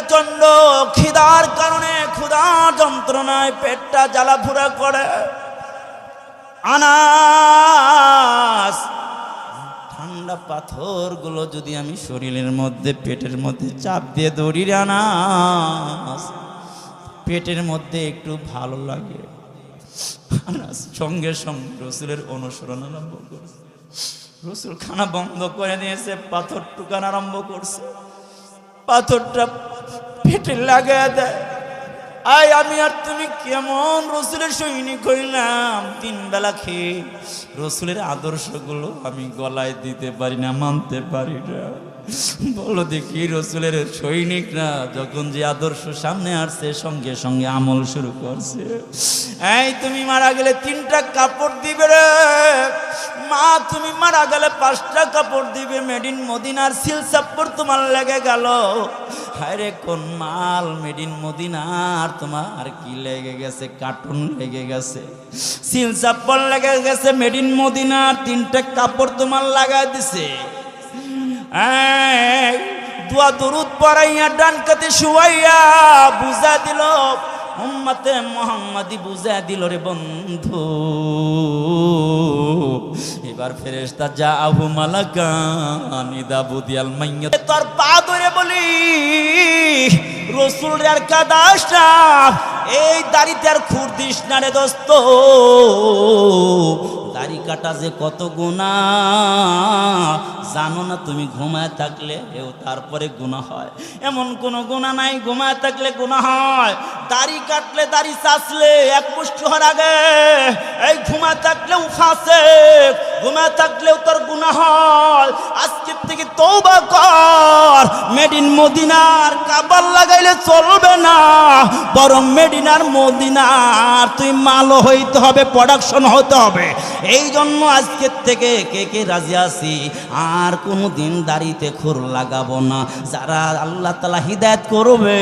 প্রচণ্ড খিদার কারণে ক্ষুধার যন্ত্রণায় পেটটা জ্বালাফুরা করে। আনাস, ঠান্ডা পাথরগুলো যদি আমি শরীরের মধ্যে, পেটের মধ্যে চাপ দিয়ে দৌড়ি আনাস, পেটের মধ্যে একটু ভালো লাগে। আনাস সঙ্গে সঙ্গে রসুলের অনুসরণ আরম্ভ করছে। রসুল খানা বন্ধ করে দিয়েছে, পাথর টুকান আরম্ভ করছে। পাথরটা পেটে লাগায় দেয় আই আমি আর তুমি কেমন রসুলের সৈনিক হইলাম? তিন বেলা খেয়ে রসুলের আদর্শগুলো আমি গলায় দিতে পারি না, মানতে পারি না। বলো দেখি রসুলের সৈনিকরা যখন যে আদর্শ সামনে আসছে, সঙ্গে সঙ্গে আমল শুরু করছে। এই, তুমি মারা গেলে তিনটা কাপড় দিবে রে। মা, তুমি মারা গেলে পাঁচটা কাপড় দিবে। মেড ইন মদিনার সিল সাপ্পড় তোমার লেগে গেল। হায়রে কোন মাল মেড ইন মদিনার? তোমার কি লেগে গেছে? কার্টুন লেগে গেছে। সিল চাপ্পল লেগে গেছে মেড ইন মদিনার। তিনটে কাপড় তোমার লাগাই দিছে। দোয়া দরুদ পড়াইয়া ডান কাতে শুয়াইয়া বুঝা দিল উম্মতে মোহাম্মদি বুঝা দিল রে বন্ধু। এবার ফেরেশতা যা আহু মালাকান ইদা বুদিয়াল মাইয়া তোর পা ধরে বলি রসুল আর কাদাস না এই দাড়িতে আর খুর দিস না রে দোস্ত। দাড়ি কাটা যে কত গুণা জানো না তুমি ঘুমায় থাকলে, এও তারপরে গুণা হয়। এমন কোন গুণা নাই, ঘুমায় থাকলে গুণা হয়। দাড়ি কাটলে দাড়ি চাচলে এক মুষ্টি হওয়ার আগে, এই ঘুমায় থাকলেও ফাঁসে, ঘুমায় থাকলেও তোর গুণা হয়। আজকের থেকে তৌবা কর। মেড ইন মদিনার কাবার লাগাইলে চলবে না, বরং মেডিনার মদিনার তুই মালও হইতে হবে প্রোডাকশন হতে হবে। এই জন্য আজকের থেকে কে কে রাজি আছি? আর কোনো দিন দাড়িতে খুর লাগাবো না। যারা আল্লাহ তালা হিদায়ত করবে,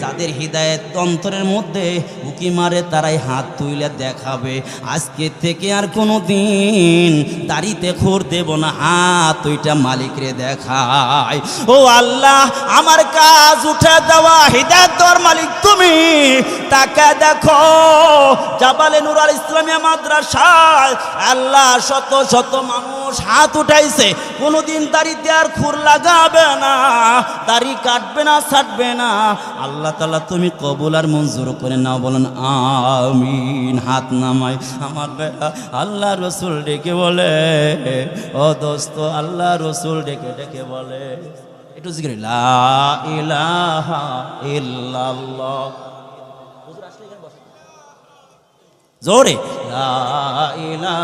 যাদের হিদায়ত অন্তরের মধ্যে উকি মারে, তারাই হাত তুইলে দেখাবে। আজকে থেকে আর কোনো দিন দাড়িতে খুর দেব না, হাত ওইটা মালিকরে দেখায়। ও আল্লাহ, আমার কাজ উঠে দেওয়া হিদায়ত মালিক তুমি। তাকে দেখো, জাবালে নুরাল ইসলামিয়া মাদ্রাসায় আল্লাহ শত শত মানুষ হাত উঠাইছে। কোনোদিন দাড়িতে আর খুর লাগাবে না, দাড়ি কাটবে না ছাটবে না। আল্লাহ তালা তুমি কবুল আর মঞ্জুর করে নাও, বলেন আমিন। হাত নামাই আমার আল্লাহ রসুল ডেকে বলে, ও দোস্ত আল্লাহ রসুল ডেকে ডেকে বলে, একটু জিজ্ঞেস লা জোরে, লা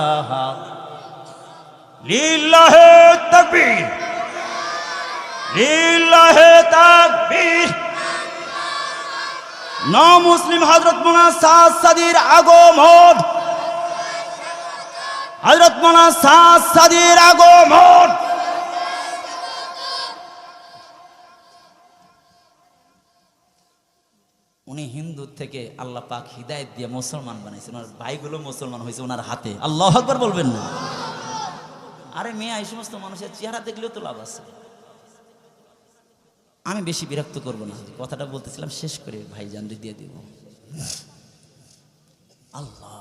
লিল্লাহে তাকবীর। লিল্লাহে তাকবীর। ন মুসলিম হযরত মোনা সাদ সাদির আগমন। হযরত মোনা সাদ সাদির আগমন। উনি হিন্দু থেকে আল্লাহ পাক হিদায়ত দিয়ে মুসলমান বানাইছেন। ওনার ভাইগুলো মুসলমান হয়েছে ওনার হাতে। আল্লাহ আকবার বলবেন না। আরে মেয়ে, এই সমস্ত মানুষের চেহারা দেখলেও তো লাভ আছে। আমি বেশি বিরক্ত করব না কথাটা বলতেছিলাম, শেষ করে ভাই জানরি দিয়ে দিব। আল্লাহ।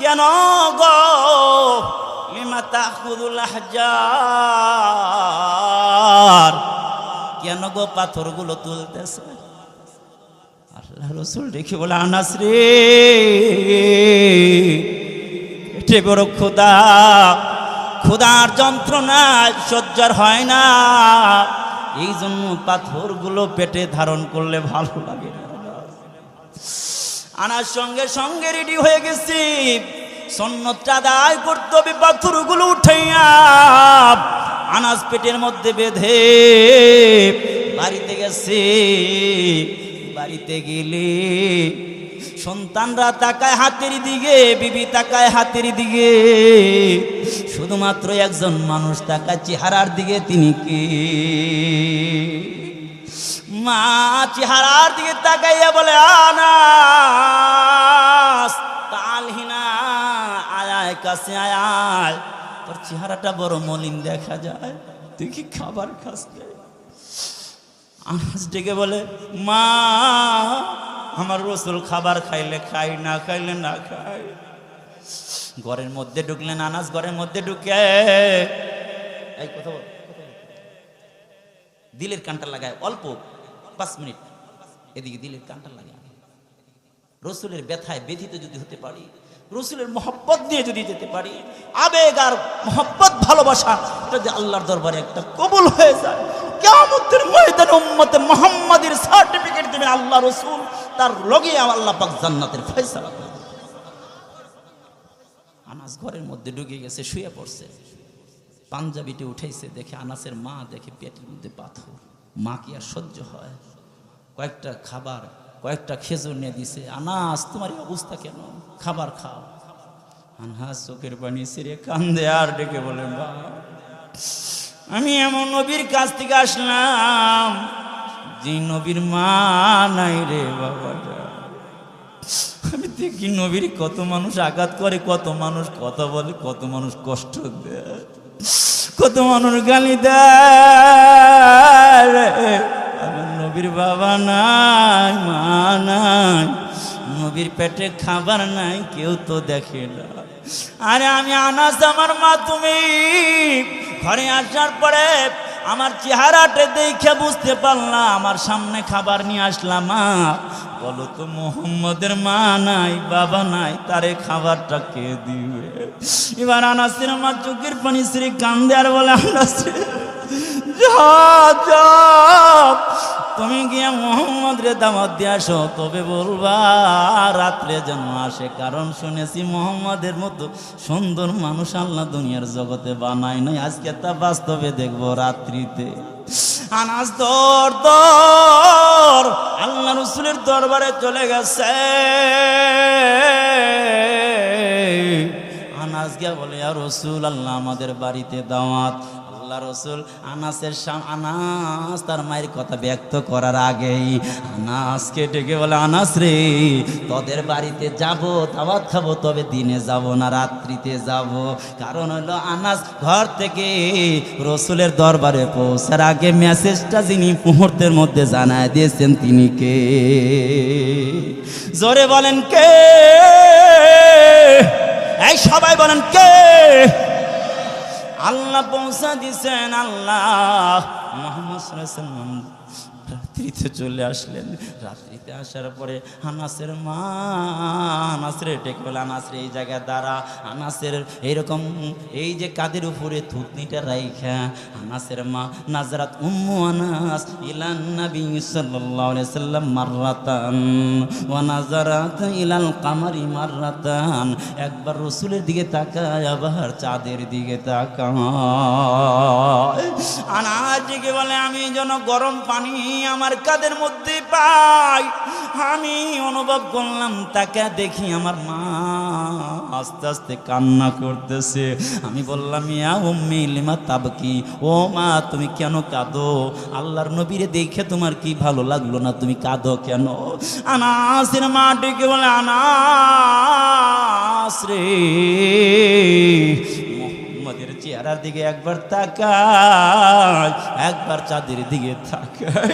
কেন গো? কেন গো পাথরগুলো তুলতেছে? আল্লাহ রসুল দেখে বলে, আনাস রে এটে বড় খোদা খোদার যন্ত্রণা সহ্যার হয় না। এই জন্য পাথরগুলো পেটে ধারণ করলে ভালো লাগে আনার সঙ্গে সঙ্গে রেডি হয়ে গেছি। সন্ন্যতটা আদায় করতে হবে, পাথরগুলো উঠাইয়া। আনাজ পেটের মধ্যে বেঁধে বাড়িতে গেছে। বাড়িতে গেলে সন্তানরা তাকায় হাতের দিকে, বিবি তাকায় হাতের দিকে। শুধুমাত্র একজন মানুষ তাকায় চেহারার দিকে, তিনি কে? মা চেহারার দিকে তাকাইয়া বলে, আনাস তালহিনা আয় কাছে আয় তোর চেহারাটা বড় মলিন দেখা যায়। তুই কি খাবার খাস? আনাস ডেকে বলে, মা, আমার রসুল খাবার খাইলে খাই, না খাইলে না খাই। ঘরের মধ্যে ঢুকলেন, আনাস ঘরের মধ্যে ঢুকে, এই কথা বল দিলের কানটা লাগায়, অল্প, পাঁচ মিনিট। এদিকে দিলের কানটা লাগায়। রসুলের ব্যথায় ব্যথিত যদি হতে পারি, রসুলের মহব্বত নিয়ে যদি যেতে পারি, আবেগ আর মহব্বত ভালোবাসা, এটা যে আল্লাহর দরবারে একটা কবুল হয়ে যায়। কেমতের ময়দানে উম্মতে মোহাম্মদের সার্টিফিকেট দেবেন আল্লাহ রসুল, তার লগে আল্লাহ পাক জান্নাতের ফয়সালা করবে আনাস ঘরের মধ্যে ঢুকে গেছে, শুয়ে পড়ছে। পাঞ্জাবিতে উঠেছে দেখে আনাসের মা দেখে পেটের মধ্যে পাথর। মা কি আর সহ্য হয়? কয়েকটা খাবার, কয়েকটা খেজুর নিয়ে দিছে, আনাস, তোমার অবস্থা কেন? খাবার খাও। আনহাস চোখের পানি সিরে কান্দে আর ডেকে বলেন বা আমি এমন নবীর কাছ থেকে আসলাম, যে নবীর মা নাই রে বাবাটা আমি দেখি নবীর কত মানুষ আঘাত করে, কত মানুষ কথা বলে, কত মানুষ কষ্ট দেয়, কত মানুষ গালি দেয় নবীর বাবা নাই, মা নাই, নবীর পেটে খাবার নাই, কেউ তো দেখে না। আরে আমি আনাস আমার মা, তুমি ঘরে আসার পরে আমার চেহারাটা দেখে বুঝতে পারলাম, আমার সামনে খাবার নিয়ে আসলাম, মা। বলো তো, মোহাম্মদের মা নাই, বাবা নাই, তারে খাবারটা কে দিবে? এবার আনাসের মা চোখের পানি শ্রী কান্দে আর বলে আনাসে যা যা তুমি গিয়ে মোহাম্মদ রে দামাত দিয়ে আসো? তবে বলবা, রাত্রে যেন আসে। কারণ শুনেছি মোহাম্মদের মতো সুন্দর মানুষ আল্লাহ দুনিয়ার জগতে বানায় নাই। আজকে তা বাস্তবে দেখব রাত্রিতে। আনাজ দর দর, আল্লাহ রসুলের দরবারে চলে গেছে। আনাজ গিয়া বলে আর রসুল আল্লাহ, আমাদের বাড়িতে দাওয়াত। আল্লাহ রসুল আনাসের আনাস তার মায়ের কথা ব্যক্ত করার আগেই আনাসকে ডেকে বলে, আনাস রে, তোদের বাড়িতে যাব, দাওয়াত খাব, তবে দিনে যাব না, রাত্রিতে যাব। কারণ হলো আনাস ঘর থেকে রসুলের দরবারে পৌঁছার আগে মেসেজটা যিনি মুহূর্তের মধ্যে জানায় দিয়েছেন, তিনি কে? জোরে বলেন কে? এই সবাই বলেন কে? আল্লাহ পৌঁছা দিছেন আল্লাহ মোহাম্মদ রাত্রিতে চলে আসলেন। রাত্রিতে আসার পরে আনাসের মা, আনাসের ডেকে বলে আনাসের এই জায়গায় দাঁড়া। আনাসের এইরকম এই যে কাদের উপরে থুতনিটা রাইখা। আনাসের মা, নাজরাত উম্মু আনাস ইলান নবী সাল্লাল্লাহু আলাইহি সাল্লাম মাররাতান। ওয়া নাজারাত ইলাল কামারি মাররাতান। একবার রসুলের দিকে তাকায়, আবার চাঁদের দিকে তাকায়। আনাজিকে বলে, আমি যেন গরম পানি আমার কাদের মধ্যে পাই। আমি অনুভব করলাম, তাকে দেখি আমার মা আস্তে আস্তে কান্না করতেছে। আমি বললাম, ইয়া উম্মি, লিমা তাবকি? ও মা, তুমি কেন কাঁদো? আল্লাহর নবীরে দেখে তোমার কি ভালো লাগল না? তুমি কাঁদো কেন? আনাসের মা ডেকে বলে, আনাস রে চেহারার দিকে একবার তাকাই, একবার চাঁদের দিকে তাকাই।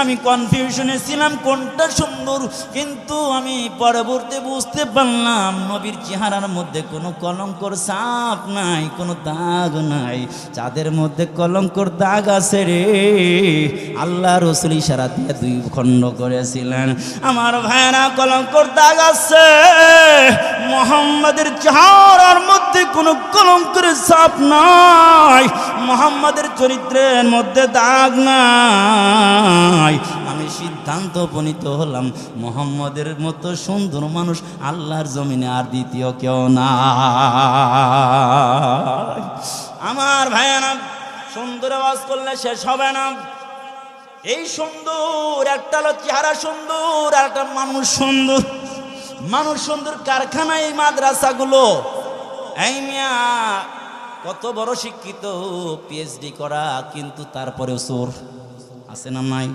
আমি কনফিউশনে ছিলাম, কোনটা সুন্দর? কিন্তু আমি পরবর্তী বুঝতে পারলাম, নবীর চেহারার মধ্যে কোনো কলঙ্কর সাপ নাই, কোনো দাগ নাই। চাঁদের মধ্যে কলঙ্কর দাগ আছে রে। আল্লাহ রসুল ইশারা দিয়ে দুই খণ্ড করেছিলেন। আমার ভাইরা কলঙ্কর দাগ আছে। মোহাম্মদের চেহারার মধ্যে কোনো কলঙ্কের সাপ নাই মোহাম্মদের চরিত্রের মধ্যে দাগ নাই। আমি সিদ্ধান্ত উপনীত হলাম, মোহাম্মদের মতো সুন্দর মানুষ আল্লাহর জমিনে আর দ্বিতীয় কেউ না আমার ভাইয়ানা সুন্দর আওয়াজ করলে শেষ হবে না। এই সুন্দর, একটা হলো চেহারা সুন্দর, আর একটা মানুষ সুন্দর। মানুষ সুন্দর কারখানা এই মাদ্রাসাগুলো। এই মিয়া কত বড় শিক্ষিত পিএইচডি করা, কিন্তু তারপরেও চোর। আছে না নাই?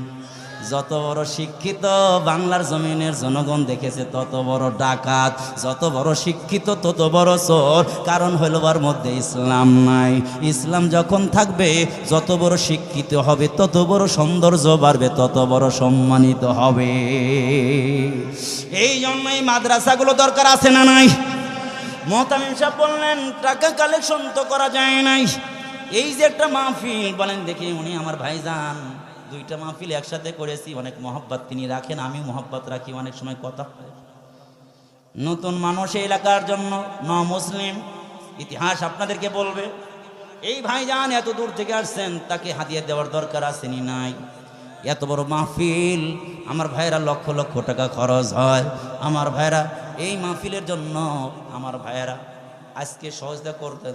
যত বড় শিক্ষিত বাংলার জমিনের জনগণ দেখেছে, তত বড় ডাকাত, যত বড় শিক্ষিত, তত বড় চোর। কারণ হইল ওর মধ্যে ইসলাম নাই। ইসলাম যখন থাকবে, যত বড় শিক্ষিত হবে, তত বড় সৌন্দর্য বাড়বে, তত বড় সম্মানিত হবে। এই জন্যই মাদ্রাসাগুলো দরকার আছে না নাই? মোহতামিম সাহেব বললেন, টাকা কালেকশন তো করা যায় নাই। এই যে একটা মাহফিল, বলেন দেখি উনি আমার ভাইজান। দুইটা মাহফিল একসাথে করেছি, অনেক মহব্বত তিনি রাখেন আমি মহব্বত রাখি, অনেক সময় কথা নতুন মানুষ এলাকার জন্য, ন মুসলিম, ইতিহাস আপনাদেরকে বলবে। এই ভাইজান এত দূর থেকে আসছেন, তাকে হাতিয়ে দেওয়ার দরকার আসেনি, নাই। এত বড় মাহফিল, আমার ভাইয়েরা লক্ষ লক্ষ টাকা খরচ হয়। আমার ভাইয়েরা এই মাহফিলের জন্য আমার ভাইয়েরা আজকে সহজতা করতে